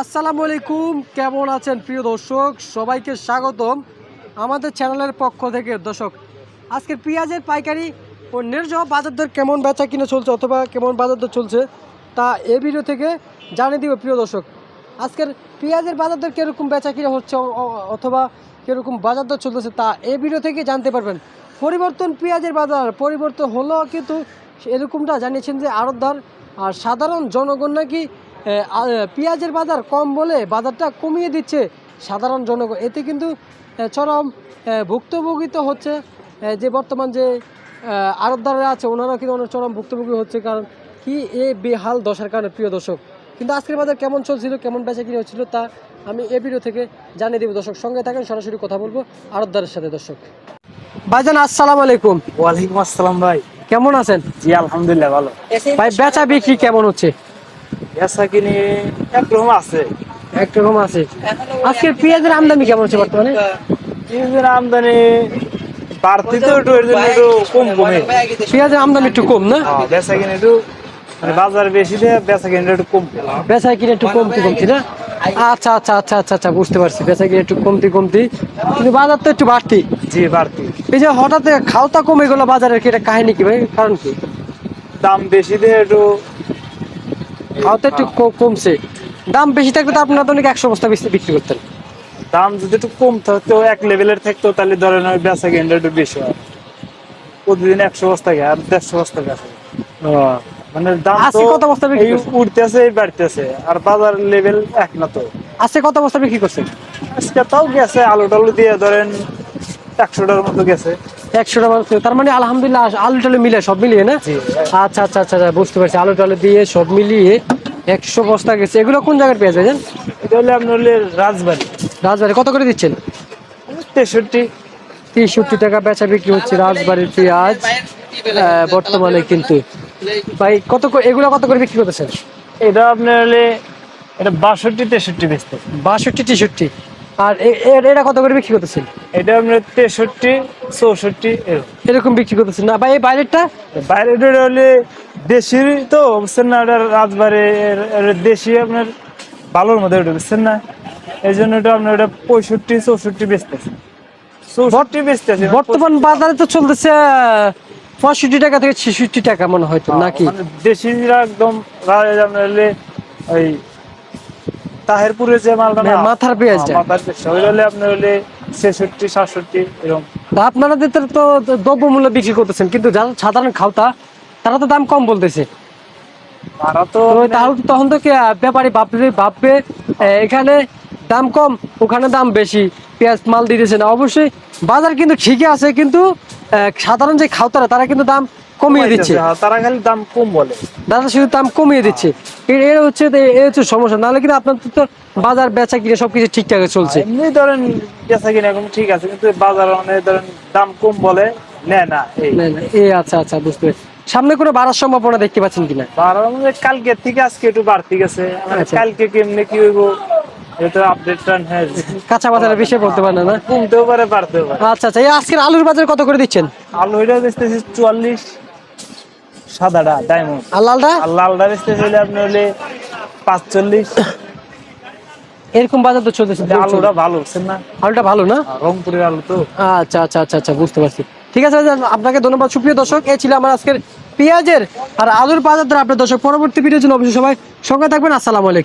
আসসালামু আলাইকুম, কেমন আছেন প্রিয় দর্শক? সবাইকে স্বাগতম আমাদের চ্যানেলের পক্ষ থেকে। দর্শক আজকের পেঁয়াজের পাইকারি ও ন্যায্য বাজার দর কেমন বেচা কিনে চলছে অথবা কেমন বাজার দর চলছে তা এই ভিডিও থেকে জানিয়ে দিব প্রিয় দর্শক। আজকের পেঁয়াজের বাজার দর কীরকম বেচা কিনে হচ্ছে অথবা কীরকম বাজার দর চলতেছে তা এই ভিডিও থেকে জানতে পারবেন। পরিবর্তন পেঁয়াজের বাজার, পরিবর্তন হলো কিন্তু এরকমটা জানিয়েছেন যে আড়তদার আর সাধারণ জনগণ নাকি পেঁয়াজের বাজার কম বলে বাজারটা কমিয়ে দিচ্ছে সাধারণ জনগণ। এতে কিন্তু চরম ভুক্তভোগিত হচ্ছে। যে বর্তমান যে আড়তদাররা আছে ওনারা কিন্তু অনেক চরম ভুক্তভোগী হচ্ছে কারণ কি এ বেহাল দশার কারণে প্রিয় দর্শক। কিন্তু আজকের বাজার কেমন চলছিল কেমন বেচা কিনে হচ্ছিল তা আমি এ ভিডিও থেকে জানিয়ে দেবো। দর্শক সঙ্গে থাকেন সরাসরি কথা বলব আড়তদারের সাথে দর্শক। ভাইজান আসসালামু আলাইকুম। ওয়ালাইকুম আসসালাম ভাই। কেমন আছেন? জি আলহামদুলিল্লাহ ভালো। ভাই বেচা বিক্রি কেমন হচ্ছে? বেচা কিনি একরকম আছে। একরকম আছে। আজকের পেঁয়াজের আমদানি কেমন হচ্ছে বর্তমানে? কিন্তু আমদানি বাড়তি তো একটু এর জন্য একটু কম কমে। পেঁয়াজের আমদানি একটু কম না? হ্যাঁ, বেচা কিনি একটু মানে বাজার বেশি দিয়ে বেচা কিনি একটু কম বেচা কিনে একটু কমতি কমতি না? আচ্ছা আচ্ছা আচ্ছা আচ্ছা আচ্ছা বুঝতে পারছি। বেচা কিনে একটু কমতি কমতি কিন্তু বাজার তো একটু বাড়তি। জি বাড়তি। এই যে হঠাৎ খাওতা কমে গেলো বাজারের কি এটা কাহিনী কি ভাই? কারণ কি? দাম বেশি দিয়ে একটু একটু কমছে। দাম বেশি থাকলে তো আপনারা তো অনেক একশো বস্তা বেশি বিক্রি করতেন। দাম যদি একটু কম থাকতো এক লেভেলের থাকতো তাহলে ধরেন ওই বেচা একটু বেশি হয়। প্রতিদিন একশো বস্তা আর দেড়শো বস্তা মানে দাম তো কত বস্তা বিক্রি উঠতেছে বাড়তেছে আর বাজার লেভেল এক না তো। আজকে কত বস্তা বিক্রি করছেন? আজকে তাও গেছে আলু টালু দিয়ে ধরেন একশোটার মতো গেছে। একশোটা মানুষ তার মানে আলহামদুলিল্লাহ আলু টালু মিলে সব মিলিয়ে না? আচ্ছা আচ্ছা আচ্ছা আচ্ছা, বুঝতে পারছি। আলু টালু দিয়ে সব মিলিয়ে একশো বস্তা গেছে। এগুলো কোন জায়গার পেঁয়াজ ভাইজান এটা হলে আপনার হলে রাজবাড়ি। রাজবাড়ি। কত করে দিচ্ছেন? তেষট্টি। তেষট্টি টাকা বেচা বিক্রি হচ্ছে রাজবাড়ির পেঁয়াজ বর্তমানে কিন্তু। ভাই কত করে এগুলো কত করে বিক্রি করতেছেন? এটা আপনার হলে এটা বাষট্টি তেষট্টি বেচতে। বাষট্টি তেষট্টি। আর এটা কত করে বিক্রি করতেছেন? এটা আপনার তেষট্টি চৌষট্টি এরকম। বিক্রি করতেছেন। না ভাই এই বাইরেরটা? বাইরে এটা হলে দেশির তো বুঝছেন না? এটা রাজবাড়ি দেশি আপনার ভালোর মধ্যে ওটা বুঝছেন না? এই জন্য এটা আপনার এটা পঁয়ষট্টি চৌষট্টি বেচতেছে। চৌষট্টি বেচতেছে বর্তমান বাজারে তো চলতেছে পঁয়ষট্টি টাকা থেকে ছেষট্টি টাকা মনে হয়তো নাকি? মানে দেশিরা একদম ওই যে মালটা হ্যাঁ, মাথার পেঁয়াজটা। হ্যাঁ, মাথার পেঁয়াজটা ওই হলে আপনার হলে ছেষট্টি সাতষট্টি এরকম। তা তো তো দ্রব্যমূল্য বিক্রি করতেছেন কিন্তু যারা সাধারণ খাওতা তারা তো দাম কম বলতেছে। তারা তো তাহলে তখন তো ব্যাপারী ভাববে ভাববে এখানে দাম কম ওখানে দাম বেশি পেঁয়াজ মাল দিতেছে না। অবশ্যই বাজার কিন্তু ঠিকই আছে কিন্তু সাধারণ যে খাওতারা তারা কিন্তু দাম কমিয়ে দিচ্ছে। হ্যাঁ, তারা খালি দাম কম বলে। দাদা শুধু দাম কমিয়ে দিচ্ছে। এর হচ্ছে তো- এ হচ্ছে সমস্যা। নাহলে কিন্তু আপনার তো বাজার বেচা কিনে সবকিছু ঠিকঠাক চলছে। এমনি ধরেন বেচা কিনা এখন ঠিক আছে কিন্তু বাজার মানে ধরেন দাম কম বলে নেয় না এই। আচ্ছা আচ্ছা বুঝতে পেরেছি। সামনে কোনো বাড়ার সম্ভাবনা দেখতে পাচ্ছেন কিনা? বাড়ার মানে কালকে থেকে আজকে একটু বাড়তি গেছে। মানে আচ্ছা। কালকে কেমনে কি হইব এটা আপডেটটা হ্যাঁ কাঁচা বলতে পারে না? কমতেও পারে বাড়তেও পারে। আচ্ছা আচ্ছা। এই আজকের আলুর বাজার কত করে দিচ্ছেন? আলু এটা চুয়াল্লিশ। সাদাটা ডায়মন্ড আর লালটা? আর লালটা বেচতে চাইলে আপনি হলে পাঁচচল্লিশ। এরকম বাজার তো চলতেছে আলুটা ভালো না? আলুটা ভালো না? রংপুরের আলু তো। আচ্ছা আচ্ছা আচ্ছা আচ্ছা বুঝতে পারছি। ঠিক আছে আপনাকে ধন্যবাদ। সুপ্রিয় দর্শক এই ছিল আমার আজকের পেঁয়াজের আর আলুর বাজার দ্বারা আপনার দর্শক। পরবর্তী ভিডিওর জন্য অবশ্যই সবাই সঙ্গে থাকবেন। আসসালামু আলাইকুম।